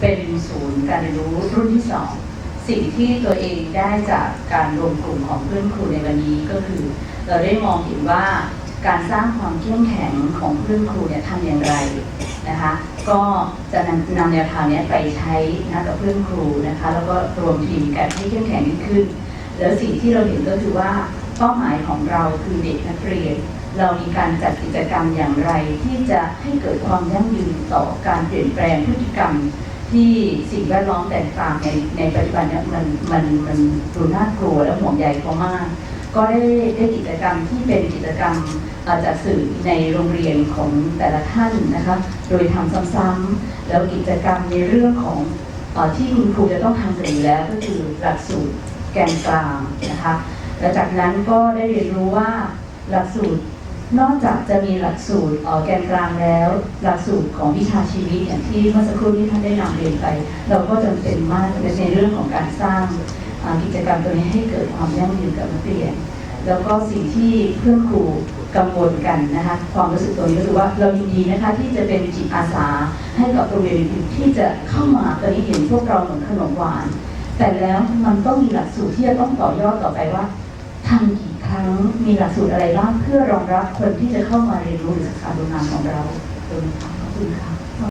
เป็นศูนย์การเรียนรู้รุ่นที่สองสิ่งที่ตัวเองได้จากการรวมกลุ่มของเพื่อนครูในวันนี้ก็คือ เราได้มองเห็นว่าการสร้างความเข้มแข็งของเพื่อนครูเนี่ยทำอย่างไรนะคะก็จะนำนำแนวทางนี้ไปใช้นะกับเพื่อนครูนะคะแล้วก็รวมทีมกันให้เข้มแข็งยิ่งขึ้น แล้วสิ่งที่เราเห็นก็คือว่าเป้าหมายของเราคือเด็กนักเรียน เรามีการจัดกิจกรรมอย่างไรที่จะให้เกิดความยั่งยืนต่อการเปลี่ยนแปลงพฤติกรรม ที่สิ่งแวดล้อมแตกต่างในในปัจจุบันเนี่ยมันมันมันดูน่ากลัวและห่วงใยเขามาก ก็ได้ได้กิจกรรมที่เป็นกิจกรรมอ่อจัดสื่อในโรงเรียนของแต่ละท่านนะคะ โดยทำซ้ำๆแล้วกิจกรรมในเรื่องของออที่คุณครูจะต้องทำกันอยู่แล้วก็คือหลักสูตรแกนกลางนะคะและจากนั้นก็ได้เรียนรู้ว่าหลักสูตร นอกจากจะมีหลักสูตรออแกนกลางแล้ว หลักสูตรของวิชาชีวิตอย่างที่เมื่อสักครู่ที่ท่านได้นำเรียนไป เราก็จำเป็นมากในเรื่องของการสร้างกิจกรรมตัวนี้ให้เกิดความยั่งยืนกับนักเรียน แล้วก็สิ่งที่เพื่อนครูกังวลกันนะคะความรู้สึกตัวนี้ก็คือว่าเรายินดีนะคะที่จะเป็นจิตอาสาให้กับโรงเรียนที่จะเข้ามาตอนนี้เห็นพวกเราเหมือนขนมหวาน แต่แล้วมันต้องมีหลักสูตรที่จะต้องต่อยอดต่อไปว่าทำกี่ ทั้งมีหลักสูตรอะไรบ้างเพื่อรองรับคนที่จะเข้ามาเรียนรู้หรือศึกษาดูงานของเราขอบคุณค่ะขอบคุณค่ะ